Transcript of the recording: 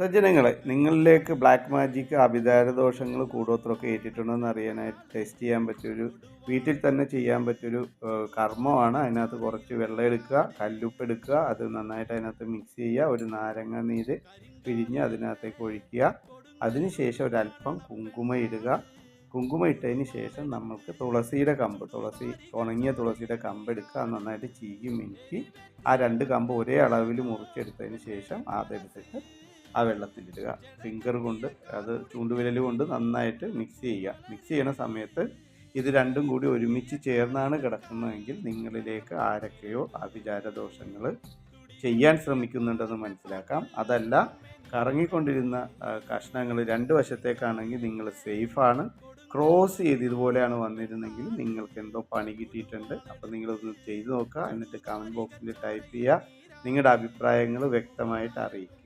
സജ്ജനങ്ങളെ നിങ്ങളിലേക്ക് black magic അഭിതാര ദോഷങ്ങൾ കൂടോത്രമൊക്കെ ഏറ്റിട്ടുണ്ടോ എന്ന് അറിയാനായിട്ട് ടെസ്റ്റ് ചെയ്യാൻ പറ്റിയൊരു വീട്ടിൽ തന്നെ ചെയ്യാൻ പറ്റിയൊരു കർമ്മമാണ്. അതിനകത്ത് കുറച്ച് വെള്ളം എടുക്കുക കല്ലുപ്പ് എടുക്കുക അത് നന്നായിട്ട് അതിനകത്ത് മിക്സ് ചെയ്യുക ഒരു നാരങ്ങ നീര് പിരിഞ്ഞ് അതിനകത്തേക്ക് ഒഴിക്കുക. അതിനുശേഷം ഒരല്പം കുങ്കുമ ഇടുക. കുങ്കുമ ഇട്ടതിന് ശേഷം നമ്മൾക്ക് തുളസിയുടെ കമ്പ് തുളസി ഉണങ്ങിയ തുളസിയുടെ കമ്പ് എടുക്കുക. നന്നായിട്ട് ചീകി മിനുക്കി ആ രണ്ട് കമ്പ് ഒരേ അളവിൽ മുറിച്ചെടുത്തതിന് ശേഷം അതെടുത്തിട്ട് ആ വെള്ളത്തിലിടുക. ഫിംഗർ കൊണ്ട് അത് ചൂണ്ടുവിരൽ കൊണ്ട് നന്നായിട്ട് മിക്സ് ചെയ്യുക. മിക്സ് ചെയ്യണ സമയത്ത് ഇത് രണ്ടും കൂടി ഒരുമിച്ച് ചേർന്നാണ് കിടക്കുന്നതെങ്കിൽ നിങ്ങളിലേക്ക് ആരൊക്കെയോ അഭിചാര ദോഷങ്ങൾ ചെയ്യാൻ ശ്രമിക്കുന്നുണ്ടെന്ന് മനസ്സിലാക്കാം. അതല്ല കറങ്ങിക്കൊണ്ടിരുന്ന കഷ്ണങ്ങൾ രണ്ട് വശത്തേക്കാണെങ്കിൽ നിങ്ങൾ സേഫാണ് ക്രോസ് ചെയ്ത് ഇതുപോലെയാണ് വന്നിരുന്നെങ്കിൽ നിങ്ങൾക്ക് എന്തോ പണി കിട്ടിയിട്ടുണ്ട്. അപ്പോൾ നിങ്ങളൊന്ന് ചെയ്തു നോക്കുക. എന്നിട്ട് കമന്റ് ബോക്സിൽ ടൈപ്പ് ചെയ്യുക. നിങ്ങളുടെ അഭിപ്രായങ്ങൾ വ്യക്തമായിട്ട് അറിയിക്കുക.